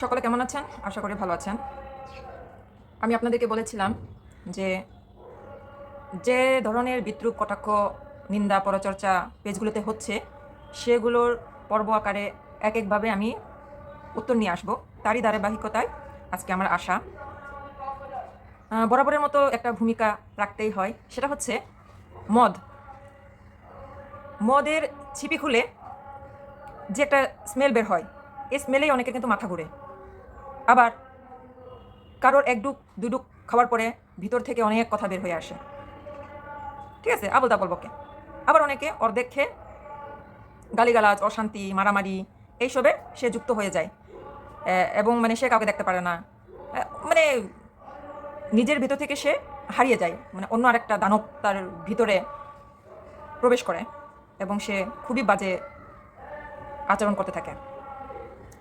সকলে কেমন আছেন? আশা করি ভালো আছেন। আমি আপনাদেরকে বলেছিলাম যে যে ধরনের বিদ্রুপ, কটাক্ষ, নিন্দা, পরচর্চা পেজগুলোতে হচ্ছে, সেগুলোর পর্ব আকারে এক একভাবে আমি উত্তর নিয়ে আসব। তারই ধারাবাহিকতায় আজকে আমার আশা। বরাবরের মতো একটা ভূমিকা রাখতেই হয়। সেটা হচ্ছে মদ। মদের ছিপি খুলে যে একটা স্মেল বের হয়, এই স্মেলেই অনেকে কিন্তু মাথা ঘুরে। আবার কারোর এক ডুক দুডুক খাওয়ার পরে ভিতর থেকে অনেক কথা বের হয়ে আসে। ঠিক আছে? আবল তাবল বকে। আবার অনেকে অর্ধেক খেয়ে গালিগালাজ, অশান্তি, মারামারি এইসবে সে যুক্ত হয়ে যায়। এবং মানে সে কাউকে দেখতে পারে না। মানে নিজের ভিতর থেকে সে হারিয়ে যায়। মানে অন্য আরেকটা দানব তার ভিতরে প্রবেশ করে এবং সে খুবই বাজে আচরণ করতে থাকে।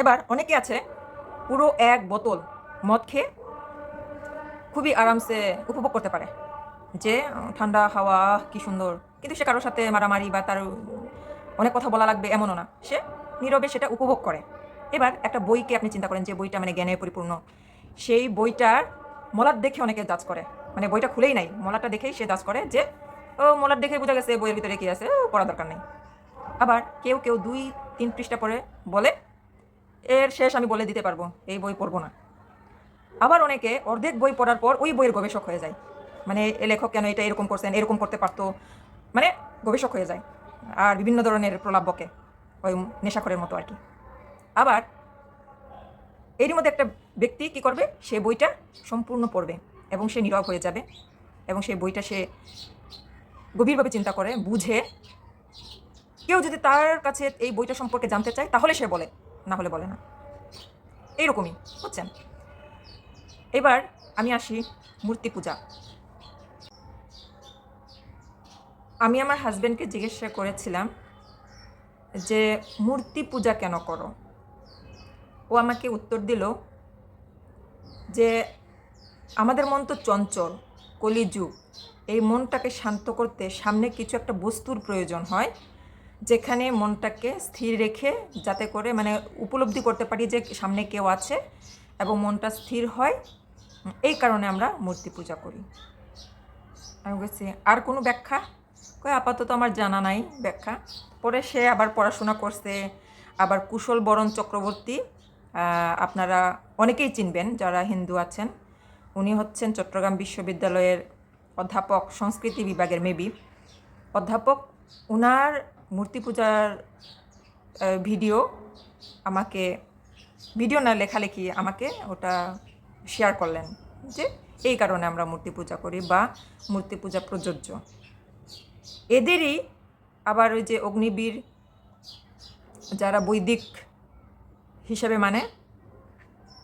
এবার অনেকে আছে পুরো এক বোতল মদ খেয়ে খুবই আরামসে উপভোগ করতে পারে। যে ঠান্ডা হাওয়া, কি সুন্দর। কিন্তু সে কারোর সাথে মারামারি বা তার অনেক কথা বলা লাগবে এমনও না। সে নীরবে সেটা উপভোগ করে। এবার একটা বইকে আপনি চিন্তা করেন যে, বইটা মানে জ্ঞানে পরিপূর্ণ। সেই বইটার মলার দেখে অনেকে জাজ করে। মানে বইটা খুলেই নাই। মলারটা দেখেই সে জাজ করে যে, ও মলার দেখে বোঝা গেছে বইয়ের ভিতরে কী আছে। পড়া দরকার নেই। আবার কেউ কেউ দুই, তিন পৃষ্ঠা পরে বলে এর শেষ আমি বলে দিতে পারব, এই বই পড়ব না। আবার অনেকে অর্ধেক বই পড়ার পর ওই বইয়ের গবেষক হয়ে যায়। মানে এ লেখক কেন এটা এরকম করছেন, এরকম করতে পারতো। মানে গবেষক হয়ে যায়, আর বিভিন্ন ধরনের প্রলাপ বকে ওই নেশাখরের মতো আর কি। আবার এরই মধ্যে একটা ব্যক্তি কি করবে, সে বইটা সম্পূর্ণ পড়বে এবং সে নীরব হয়ে যাবে এবং সেই বইটা সে গভীরভাবে চিন্তা করে, বুঝে। কেউ যদি তার কাছে এই বইটা সম্পর্কে জানতে চায়, তাহলে সে বলে। না হলে বলে না। এইরকমই, বুঝছেন? এবার আমি আসি মূর্তি পূজা। আমি আমার হাজব্যান্ডকে জিজ্ঞাসা করেছিলাম যে, মূর্তি পূজা কেন করো? ও আমাকে উত্তর দিল যে, আমাদের মন তো চঞ্চল, কলিযুগ। এই মনটাকে শান্ত করতে সামনে কিছু একটা বস্তুর প্রয়োজন হয়। যেখানে মনটাকে স্থির রেখে যাতে করে মানে উপলব্ধি করতে পারি যে সামনে কেউ আছে এবং মনটা স্থির হয়, এই কারণে আমরা মূর্তি পূজা করি। আমি বলছি, আর কোনো ব্যাখ্যা? কই, আপাতত আমার জানা নাই ব্যাখ্যা। পরে সে আবার পড়াশোনা করছে, আবার কুশল বরণ চক্রবর্তী আপনারা অনেকেই চিনবেন যারা হিন্দু আছেন। উনি হচ্ছেন চট্টগ্রাম বিশ্ববিদ্যালয়ের অধ্যাপক, সংস্কৃতি বিভাগের মেবি। অধ্যাপক ওনার মূর্তি পূজার ভিডিও আমাকে ভিডিও না, লেখালেখি আমাকে ওটা শেয়ার করলেন যে এই কারণে আমরা মূর্তি পূজা করি বা মূর্তি পূজা প্রযোজ্য। এদেরই আবার ওই যে অগ্নিবীর যারা বৈদিক হিসেবে মানে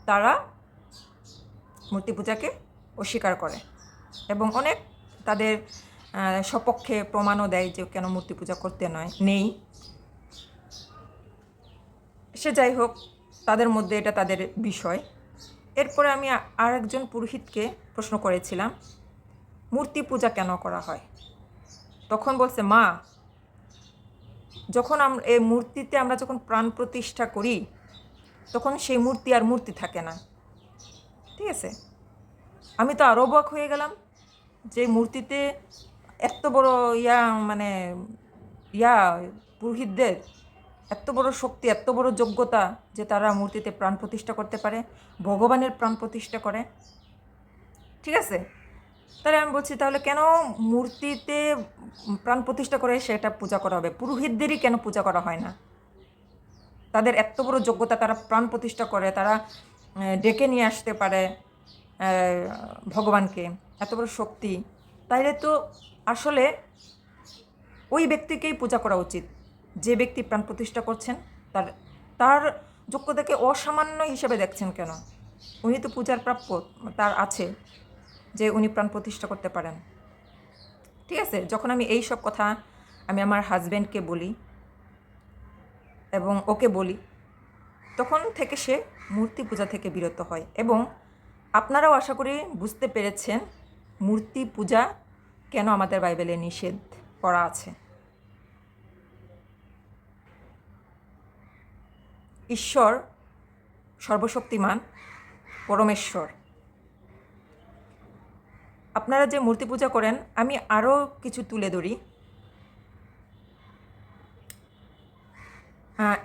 তারা মূর্তি পূজাকে অস্বীকার করে এবং অনেক তাদের সপক্ষে প্রমাণও দেয় যে কেন মূর্তি পূজা করতে নয়, নেই। সে যাই হোক, তাদের মধ্যে এটা তাদের বিষয়। এরপরে আমি আর একজন পুরোহিতকে প্রশ্ন করেছিলাম, মূর্তি পূজা কেন করা হয়? তখন বলছে, মা, যখন আমরা এই মূর্তিতে আমরা যখন প্রাণ প্রতিষ্ঠা করি, তখন সেই মূর্তি আর মূর্তি থাকে না। ঠিক আছে? আমি তো আরও অবাক হয়ে গেলাম যে মূর্তিতে এত বড় ইয়া মানে ইয়া, পুরোহিতদের এত বড় শক্তি এত বড় যোগ্যতা যে তারা মূর্তিতে প্রাণ প্রতিষ্ঠা করতে পারে, ভগবানের প্রাণ প্রতিষ্ঠা করে। ঠিক আছে? তাহলে আমি বলছি, তাহলে কেন মূর্তিতে প্রাণ প্রতিষ্ঠা করে সেটা পূজা করা হবে? পুরোহিতদেরই কেন পূজা করা হয় না? তাদের এত বড় যোগ্যতা তারা প্রাণ প্রতিষ্ঠা করে, তারা ডেকে নিয়ে আসতে পারে ভগবানকে। এত বড় শক্তি। তাইলে তো আসলে ওই ব্যক্তিকেই পূজা করা উচিত। যে ব্যক্তি প্রাণ প্রতিষ্ঠা করছেন, তার তার যোগ্যতাকে অসামান্য হিসেবে দেখছেন কেন? উনি তো পূজার প্রাপ্য, তার আছে যে উনি প্রাণ প্রতিষ্ঠা করতে পারেন। ঠিক আছে, যখন আমি এই সব কথা আমি আমার হাজব্যান্ডকে বলি এবং ওকে বলি, তখন থেকে সে মূর্তি পূজা থেকে বিরত হয় এবং আপনারাও আশা করি বুঝতে পেরেছেন, মূর্তি পূজা কেন আমাদের বাইবেলে নিষেধ করা আছে? ঈশ্বর সর্বশক্তিমান, পরমেশ্বর। আপনারা যে মূর্তি পূজা করেন, আমি আরও কিছু তুলে ধরি।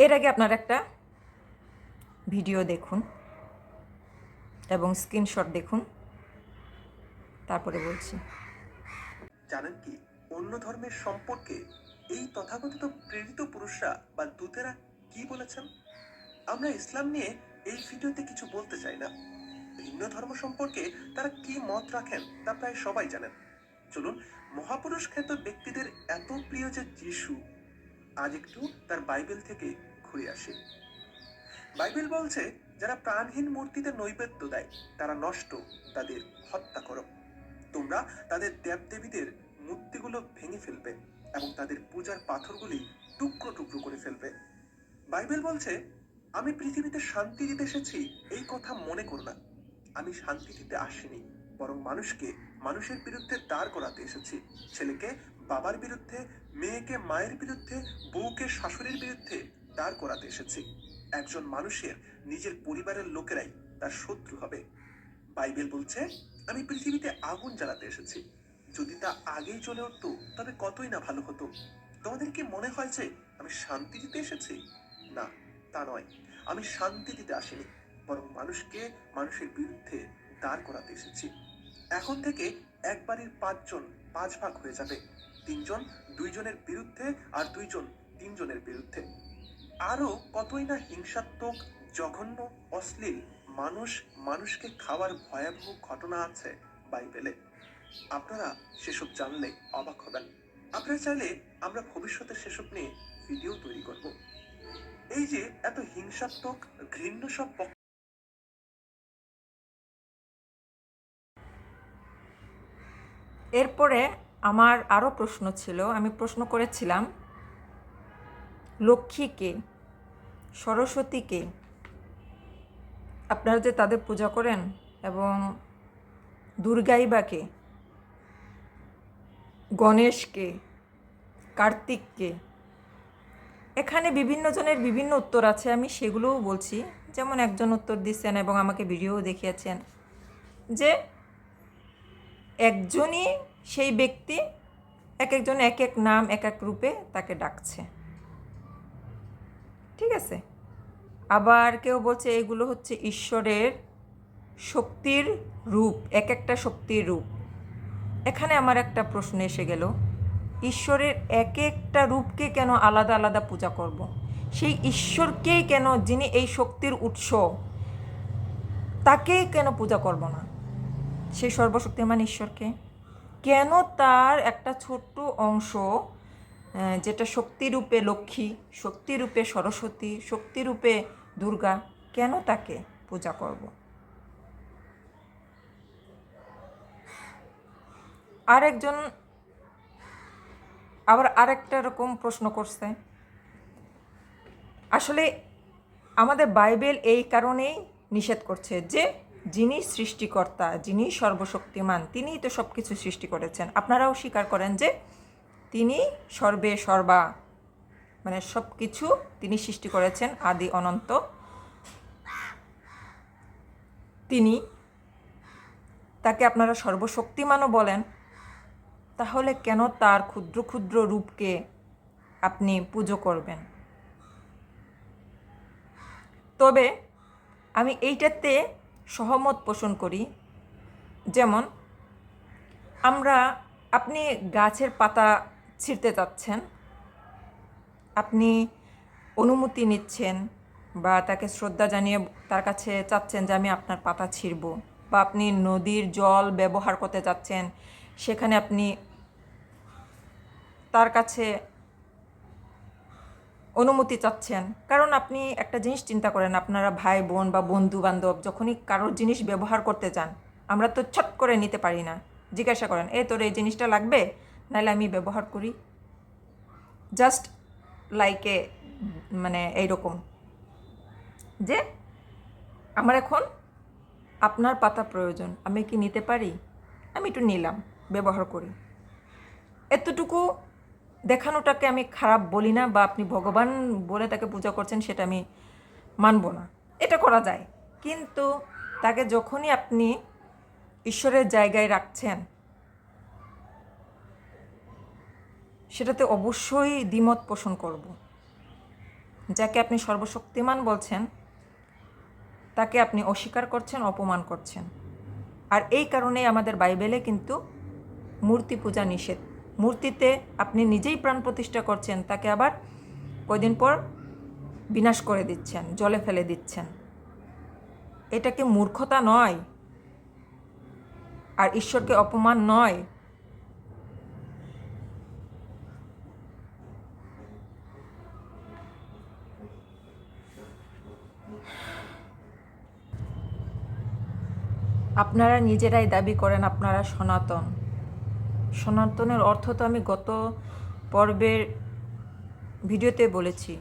এর আগে আপনার একটা ভিডিও দেখুন এবং স্ক্রিনশট দেখুন। তারপরে বলছি। জানেন কি? অন্য ধর্মের সম্পর্কে এই তথাকথিত প্রেরিত পুরুষরা বা দূতেরা কি বলেছেন? আমরা ইসলাম নিয়ে এই ভিডিওতে কিছু বলতে চাই না। ভিন্ন ধর্ম সম্পর্কে তারা কি মত রাখেন তা প্রায় সবাই জানেন। চলুন, মহাপুরুষ খ্যাত ব্যক্তিদের এত প্রিয় যে যিশু, আজ একটু তার বাইবেল থেকে ঘুরে আসে। বাইবেল বলছে, যারা প্রাণহীন মূর্তিতে নৈবেদ্য দেয়, তারা নষ্ট, তাদের হত্যা করো। তাদের দেবদেবীদের মূর্তিগুলো ভেঙে ফেলবে এবং তাদের পূজার পাথরগুলি টুকরো টুকরো করে ফেলবে। বাইবেল বলছে, আমি পৃথিবীতে শান্তি দিতে এসেছি, এই কথা মনে করো না। আমি শান্তি দিতে আসিনি, বরং মানুষকে, মানুষের বিরুদ্ধে দাঁড় করাতে এসেছি। ছেলেকে বাবার বিরুদ্ধে, মেয়েকে মায়ের বিরুদ্ধে, বউকে শাশুড়ির বিরুদ্ধে দাঁড় করাতে এসেছি। একজন মানুষের নিজের পরিবারের লোকেরাই তার শত্রু হবে। বাইবেল বলছে আমি পৃথিবীতে আগুন জ্বালাতে এসেছি। যদি তা আগেই চলে উঠতো, তবে কতই না ভালো হতো। তোমাদের কি মনে হয় যে আমি শান্তি দিতে এসেছি? না, তা নয়। আমি শান্তি দিতে আসিনি, বরং মানুষকে মানুষের বিরুদ্ধে দাঁড় করাতে এসেছি। এখন থেকে এক বাড়ির পাঁচজন পাঁচ ভাগ হয়ে যাবে। তিনজন দুইজনের বিরুদ্ধে আর দুইজন তিনজনের বিরুদ্ধে। আরও কতই না হিংসাত্মক, জঘন্য, অশ্লীল মানুষ মানুষকে খাওয়ার ভয়াবহ ঘটনা আছে বাইবেলে। আপনারা সেসব জানলে অবাক হবেন। আপনারা চাইলে আমরা ভবিষ্যতে সেসব নিয়ে ভিডিও তৈরি করব। এই যে এত হিংসাত্মক, ঘৃণ্য সব এরপরে আমার আরও প্রশ্ন ছিল, আমি প্রশ্ন করেছিলাম লক্ষ্মীকে সরস্বতীকে আপনারা যে তাদের পূজা করেন এবং দুর্গাইবাকে গণেশকে, কার্তিককে, এখানে বিভিন্ন জনের বিভিন্ন উত্তর আছে, আমি সেগুলোও বলছি। যেমন একজন উত্তর দিচ্ছেন এবং আমাকে ভিডিও দেখিয়েছেন যে একজনই সেই ব্যক্তি, এক একজন এক এক নাম, এক এক রূপে তাকে ডাকছে। ঠিক আছে? আবার কেউ বলছে এগুলো হচ্ছে ঈশ্বরের শক্তির রূপ, এক একটা শক্তির রূপ। এখানে আমার একটা প্রশ্ন এসে গেল, ঈশ্বরের এক একটা রূপকে কেন আলাদা আলাদা পূজা করব। সেই ঈশ্বরকেই কেন যিনি এই শক্তির উৎস, তাকেই কেন পূজা করব না? সেই সর্বশক্তিমান ঈশ্বরকে। কেন তার একটা ছোট্ট অংশ যেটা শক্তিরূপে লক্ষ্মী, শক্তিরূপে সরস্বতী, শক্তিরূপে দুর্গা কেন তাকে পূজা করব? আরেকজন আবার আরেকটা রকম প্রশ্ন করছে। আসলে আমাদের বাইবেল এই কারণেই নিষেধ করছে যে যিনি সৃষ্টিকর্তা, যিনি সর্বশক্তিমান, তিনিই তো সব কিছু সৃষ্টি করেছেন। আপনারাও স্বীকার করেন যে তিনি সর্বে সর্বা মানে সব কিছু তিনি সৃষ্টি করেছেন আদি অনন্ত। তিনি তাকে আপনারা সর্বশক্তিমানও বলেন। তাহলে কেন তার ক্ষুদ্র ক্ষুদ্র রূপকে আপনি পুজো করবেন? তবে আমি এইটাতে সহমত পোষণ করি, যেমন আমরা, আপনি গাছের পাতা ছিঁড়তে চাচ্ছেন আপনি অনুমতি নিচ্ছেন বা তাকে শ্রদ্ধা জানিয়ে তার কাছে চাচ্ছেন যে আমি আপনার পাতা ছিঁড়ব বা আপনি নদীর জল ব্যবহার করতে চাচ্ছেন, সেখানে আপনি তার কাছে অনুমতি চাচ্ছেন। কারণ আপনি একটা জিনিস চিন্তা করেন, আপনারা ভাই, বোন বা বন্ধু বান্ধব যখনই কারোর জিনিস ব্যবহার করতে চান আমরা তো ছট করে নিতে পারি না। জিজ্ঞাসা করেন, এ, তোর এই জিনিসটা লাগবে? নাহলে আমি ব্যবহার করি। জাস্ট লাইকে মানে এইরকম। যে আমার এখন আপনার পাতা প্রয়োজন, আমি কি নিতে পারি? আমি একটু নিলাম, ব্যবহার করি। এতটুকু দেখানোটাকে আমি খারাপ বলি না বা আপনি ভগবান বলে তাকে পূজা করছেন সেটা আমি মানব না। এটা করা যায়। কিন্তু তাকে যখনই আপনি ঈশ্বরের জায়গায় রাখছেন সেটাতে অবশ্যই দ্বিমত পোষণ করব। যাকে আপনি সর্বশক্তিমান বলছেন, তাকে আপনি অস্বীকার করছেন, অপমান করছেন। আর এই কারণেই আমাদের বাইবেলে কিন্তু মূর্তি পূজা নিষেধ। মূর্তিতে আপনি নিজেই প্রাণ প্রতিষ্ঠা করছেন, তাকে আবার কয়দিন পর বিনাশ করে দিচ্ছেন, জলে ফেলে দিচ্ছেন। এটাকে মূর্খতা নয়, আর ঈশ্বরকে অপমান নয়। আপনারা নিজেরাই দাবি করেন, আপনারা সনাতন। সনাতনের অর্থ তো আমি গত পর্বের ভিডিওতে বলেছি,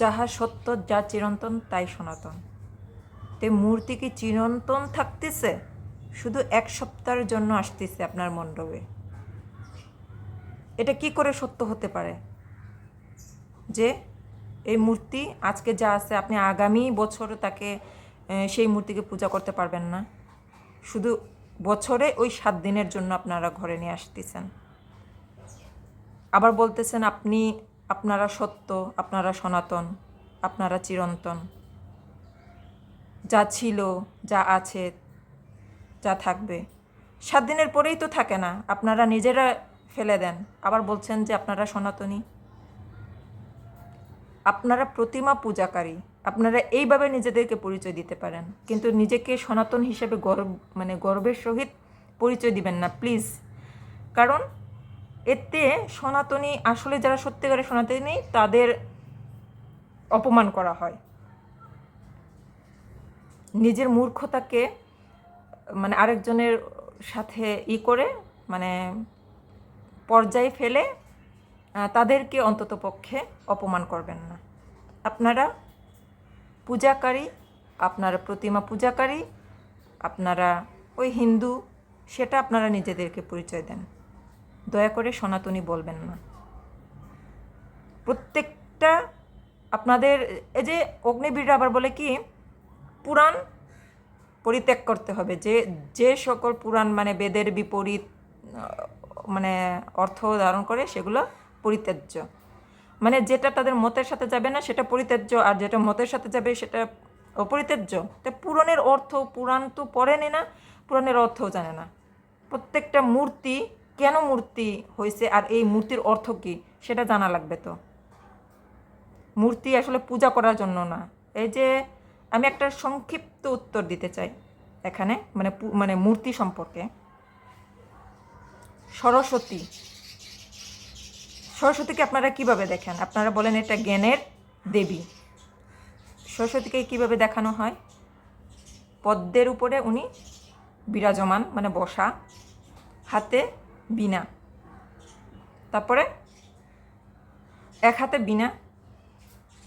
যাহা সত্য, যা চিরন্তন, তাই সনাতন। তে মূর্তি কি চিরন্তন থাকতেছে? শুধু এক সপ্তাহের জন্য আসতেছে আপনার মণ্ডপে। এটা কি করে সত্য হতে পারে? যে এই মূর্তি আজকে যা আছে, আপনি আগামী বছর তাকে সেই মূর্তিকে পূজা করতে পারবেন না। শুধু বছরে ওই সাত দিনের জন্য আপনারা ঘরে নিয়ে আসতেছেন। আবার বলতেছেন, আপনি, আপনারা সত্য, আপনারা সনাতন, আপনারা চিরন্তন। যা ছিল, যা আছে, যা থাকবে। সাত দিনের পরেই তো থাকে না, আপনারা নিজেরা ফেলে দেন। আবার বলছেন যে, আপনারা সনাতনী? আপনারা প্রতিমা পূজাকারী আপনারা এইভাবে নিজেদেরকে পরিচয় দিতে পারেন। কিন্তু নিজেকে সনাতন হিসেবে গর্ব মানে গর্বের সহিত পরিচয় দিবেন না, প্লিজ। কারণ এতে সনাতনী, আসলে যারা সত্যিকারের সনাতনী, তাদের অপমান করা হয়। নিজের মূর্খতাকে মানে আরেকজনের সাথে ই করে মানে পর্যায়ে ফেলে তাদেরকে অন্তত পক্ষে অপমান করবেন না। আপনারা পূজাকারী আপনারা প্রতিমা পূজাকারী আপনারা ওই হিন্দু, সেটা আপনারা নিজেদেরকে পরিচয় দেন। দয়া করে সনাতনী বলবেন না। প্রত্যেকটা আপনাদের, এই যে অগ্নিবীর আবার বলে কি, পুরাণ পরিত্যাগ করতে হবে। যে যে সকল পুরাণ মানে বেদের বিপরীত মানে অর্থ ধারণ করে সেগুলো পরিত্যাজ্য। মানে যেটা তাদের মতের সাথে যাবে না, সেটা পরিত্যাজ্য, আর যেটা মতের সাথে যাবে সেটা অপরিত্যাজ্য। তা পুরাণের অর্থ, পুরাণ তো পড়েনি না, পুরাণের অর্থও জানে না। প্রত্যেকটা মূর্তি, কেন মূর্তি হয়েছে আর এই মূর্তির অর্থ কী, সেটা জানা লাগবে তো। মূর্তি আসলে পূজা করার জন্য না। এই যে আমি একটা সংক্ষিপ্ত উত্তর দিতে চাই এখানে মানে মানে মূর্তি সম্পর্কে। সরস্বতী সরস্বতীকে আপনারা কীভাবে দেখেন? আপনারা বলেন এটা জ্ঞানের দেবী। সরস্বতীকে কীভাবে দেখানো হয়? পদ্মের উপরে উনি বিরাজমান মানে বসা, হাতে বীণা। তারপরে এক হাতে বীণা,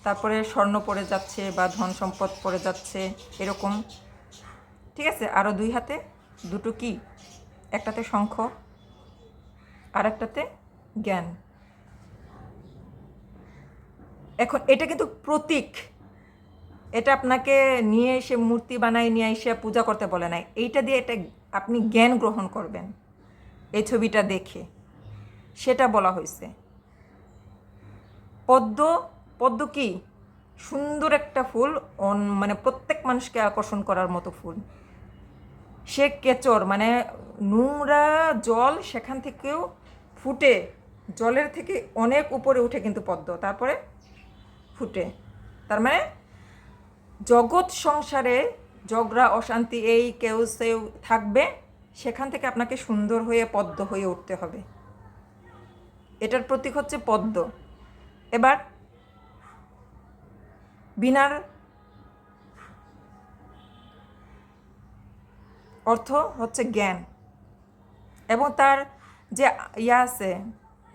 তারপরে স্বর্ণ পড়ে যাচ্ছে বা ধন সম্পদ পড়ে যাচ্ছে, এরকম। ঠিক আছে আরও দুই হাতে, দুটো কি? একটাতে শঙ্খ আর একটাতে জ্ঞান। এখন এটা কিন্তু প্রতীক। এটা আপনাকে নিয়ে এসে মূর্তি বানায়, নিয়ে এসে পূজা করতে বলে নাই। এইটা দিয়ে এটা আপনি জ্ঞান গ্রহণ করবেন, এই ছবিটা দেখে। সেটা বলা হয়েছে। পদ্ম পদ্ম কি? সুন্দর একটা ফুল, অন মানে প্রত্যেক মানুষকে আকর্ষণ করার মতো ফুল। সে কেচর মানে নোংরা জল সেখান থেকেও ফুটে। জলের থেকে অনেক উপরে উঠে কিন্তু পদ্ম। তারপরে ফুটে। তার মানে জগৎ সংসারে ঝগড়া, অশান্তি, এই কেউ সেও থাকবে, সেখান থেকে আপনাকে সুন্দর হয়ে, পদ্ম হয়ে উঠতে হবে। এটার প্রতীক হচ্ছে পদ্ম। এবার, বিনার অর্থ হচ্ছে জ্ঞান। এবং তার যে ইয়া আছে,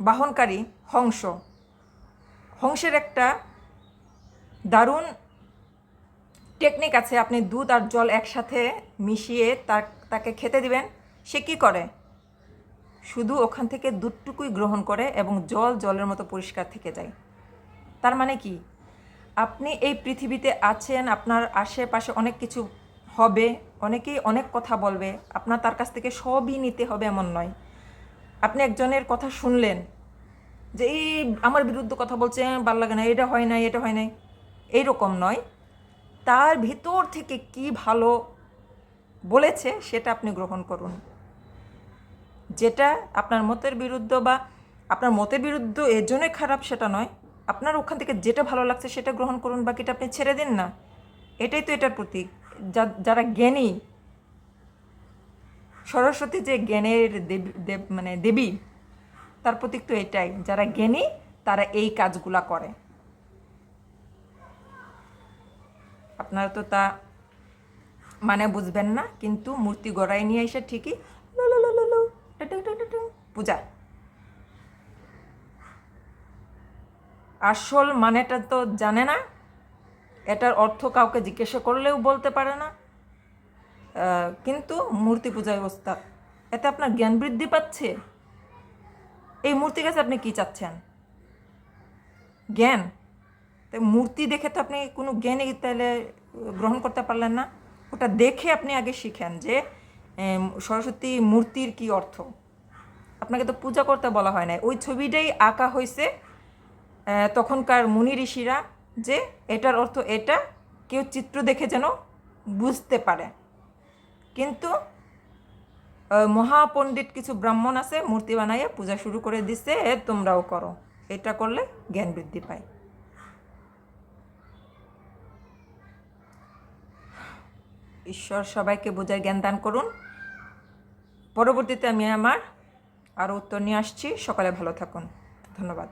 বাহনকারী, হংস। হংসের একটা দারুণ টেকনিক আছে, আপনি দুধ আর জল একসাথে মিশিয়ে তার, তাকে খেতে দিবেন। সে কি করে? শুধু ওখান থেকে দুধটুকুই গ্রহণ করে এবং জল জলের মতো পরিষ্কার থেকে যায়। তার মানে কি? আপনি এই পৃথিবীতে আছেন, আপনার আশেপাশে অনেক কিছু হবে, অনেকেই অনেক কথা বলবে, আপনার তার কাছ থেকে সবই নিতে হবে এমন নয়। আপনি একজনের কথা শুনলেন যে, এই আমার বিরুদ্ধে কথা বলছে, ভালো লাগে না, এটা হয় নাই, এটা হয় নাই। এইরকম নয়। তার ভিতর থেকে কি ভালো বলেছে সেটা আপনি গ্রহণ করুন। যেটা আপনার মতের বিরুদ্ধ বা আপনার মতের বিরুদ্ধ এর জন্যই খারাপ সেটা নয়। আপনার ওখান থেকে যেটা ভালো লাগছে সেটা গ্রহণ করুন, বাকিটা আপনি ছেড়ে দিন না। এটাই তো এটার প্রতীক। যারা জ্ঞানী, সরস্বতী যে জ্ঞানের দেবী, দেব মানে দেবী, তার প্রতীক তো এটাই। যারা জ্ঞানী, তারা এই কাজগুলা করে। আপনারা তো তা মানে বুঝবেন না, কিন্তু মূর্তি গড়াই নিয়ে এসে ঠিকই পূজা। আসল মানেটা তো জানে না, এটার অর্থ কাউকে জিজ্ঞাসা করলেও বলতে পারে না। কিন্তু মূর্তি পূজায় ওস্তাদ এতে আপনার জ্ঞান বৃদ্ধি পাচ্ছে। এই মূর্তির কাছে আপনি কি চাচ্ছেন? জ্ঞান? তাই মূর্তি দেখে তো আপনি কোনো জ্ঞানই তাহলে গ্রহণ করতে পারলেন না। ওটা দেখে আপনি আগে শিখেন যে সরস্বতী মূর্তির কি অর্থ। আপনাকে তো পূজা করতে বলা হয় না ওই ছবিটাই আঁকা হয়েছে তখনকার মুনি ঋষিরা যে এটার অর্থ এটা, কেউ চিত্র দেখে যেন বুঝতে পারে। কিন্তু মহাপণ্ডিত কিছু ব্রাহ্মণ আছে, মূর্তি বানাইয়া পূজা শুরু করে দিছে, তোমরাও করো। এটা করলে জ্ঞান বৃদ্ধি পায়। ঈশ্বর সবাইকে বোঝার জ্ঞান দান করুন। পরবর্তীতে আমি আমার আরও উত্তর নিয়ে আসছি। সকালে ভালো থাকুন। ধন্যবাদ।